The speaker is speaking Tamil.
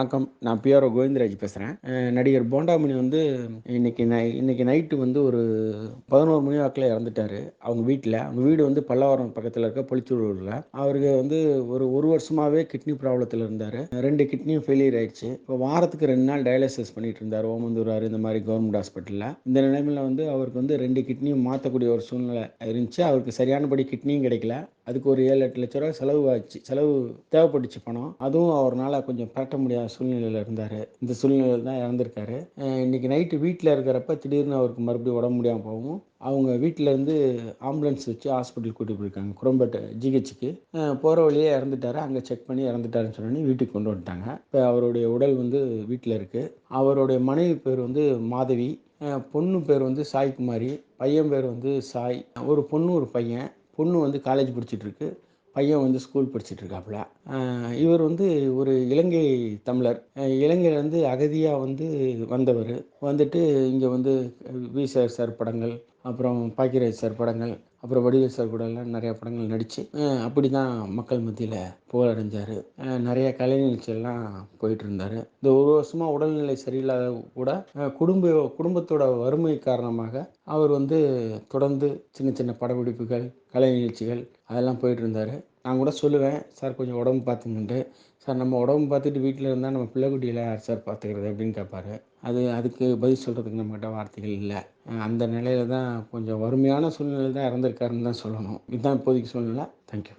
வணக்கம். நான் பிஆர்ஓ கோவிந்தராஜ் பேசுகிறேன் நடிகர் போண்டாமணி வந்து இன்னைக்கு நை இன்னைக்கு நைட்டு வந்து ஒரு பதினோரு மணி வாக்கில் இறந்துட்டாரு. அவங்க வீட்டில் அவங்க வீடு வந்து பல்லாவரம் பக்கத்தில் இருக்க பொலிச்சூரூரில் அவருக்கு வந்து ஒரு ஒரு வருஷமாகவே கிட்னி ப்ராப்ளத்தில் இருந்தார். ரெண்டு கிட்னியும் ஃபெயிலியர் ஆயிடுச்சு. இப்போ வாரத்துக்கு ரெண்டு நாள் டயாலிசிஸ் பண்ணிட்டு இருந்தார். ஓமந்தூரார் இந்த மாதிரி கவர்மெண்ட் ஹாஸ்பிட்டலில் இந்த நிலைமையில் வந்து அவருக்கு வந்து ரெண்டு கிட்னியும் மாற்றக்கூடிய ஒரு சூழ்நிலை இருந்துச்சு. அவருக்கு சரியானபடி கிட்னியும் கிடைக்கல. அதுக்கு ஒரு ஏழு எட்டு லட்ச ரூபா செலவு ஆச்சு. செலவு தேவைப்பட்டுச்சு பணம். அதுவும் அவரால் கொஞ்சம் பரட்ட முடியாத சூழ்நிலையில் இருந்தார். இந்த சூழ்நிலையில் தான் இறந்துருக்காரு. இன்னைக்கு நைட்டு வீட்டில் இருக்கிறப்ப திடீர்னு அவருக்கு மறுபடியும் உடம்பு முடியாமல் போகவும் அவங்க வீட்டில் இருந்து ஆம்புலன்ஸ் வச்சு ஹாஸ்பிட்டல் கூட்டி போயிருக்காங்க. குரம்பேட்டை ஜிஹெச்சுக்கு. போகிற வழியே இறந்துட்டாரு. அங்கே செக் பண்ணி இறந்துட்டாருன்னு சொன்னோன்னே வீட்டுக்கு கொண்டு வந்துட்டாங்க. இப்போ அவருடைய உடல் வந்து வீட்டில் இருக்குது அவருடைய மனைவி பேர் வந்து மாதவி. பொண்ணு பேர் வந்து சாய்குமாரி. பையன் பேர் வந்து சாய். ஒரு பொண்ணு ஒரு பையன். பொண்ணு வந்து காலேஜ் படிச்சுட்ருக்கு பையன் வந்து ஸ்கூல் படிச்சிட்டுருக்காப்புல. இவர் வந்து ஒரு இலங்கை தமிழர். இலங்கையிலேருந்து அகதியாக வந்து வந்தவர். வந்துட்டு இங்கே வந்து வி சார் சார் படங்கள் அப்புறம் பாக்கியராஜ் சார் படங்கள் அப்புறம் வடிவேல் சார் கூட எல்லாம் நிறையா படங்கள் நடித்து அப்படி தான் மக்கள் மத்தியில் புகழடைஞ்சார். நிறைய கலை நிகழ்ச்சியெல்லாம் போயிட்டு இருந்தார் இந்த ஒரு வருஷமாக உடல்நிலை சரியில்லாத கூட குடும்ப குடும்பத்தோட வறுமை காரணமாக அவர் வந்து தொடர்ந்து சின்ன சின்ன படப்பிடிப்புகள் கலை நிகழ்ச்சிகள் அதெல்லாம் போயிட்டு இருந்தார் நான் கூட சொல்லுவேன் சார் கொஞ்சம் உடம்பு பார்த்துங்கன்ட்டு சார் நம்ம உடம்பு பார்த்துட்டு வீட்டில் இருந்தால் நம்ம பிள்ளைக்குட்டியில் யார் சார் பார்த்துக்கிறது அப்படின்னு கேட்பாரு அது அதுக்கு பதில் சொல்கிறதுக்கு நம்மகிட்ட வார்த்தைகள் இல்லை. அந்த நிலையில தான் கொஞ்சம் வறுமையான சூழ்நிலையில் தான் இறந்துருக்காருன்னு தான் சொல்லணும். இதுதான் இப்போதைக்கு சூழ்நிலை. தேங்க்யூ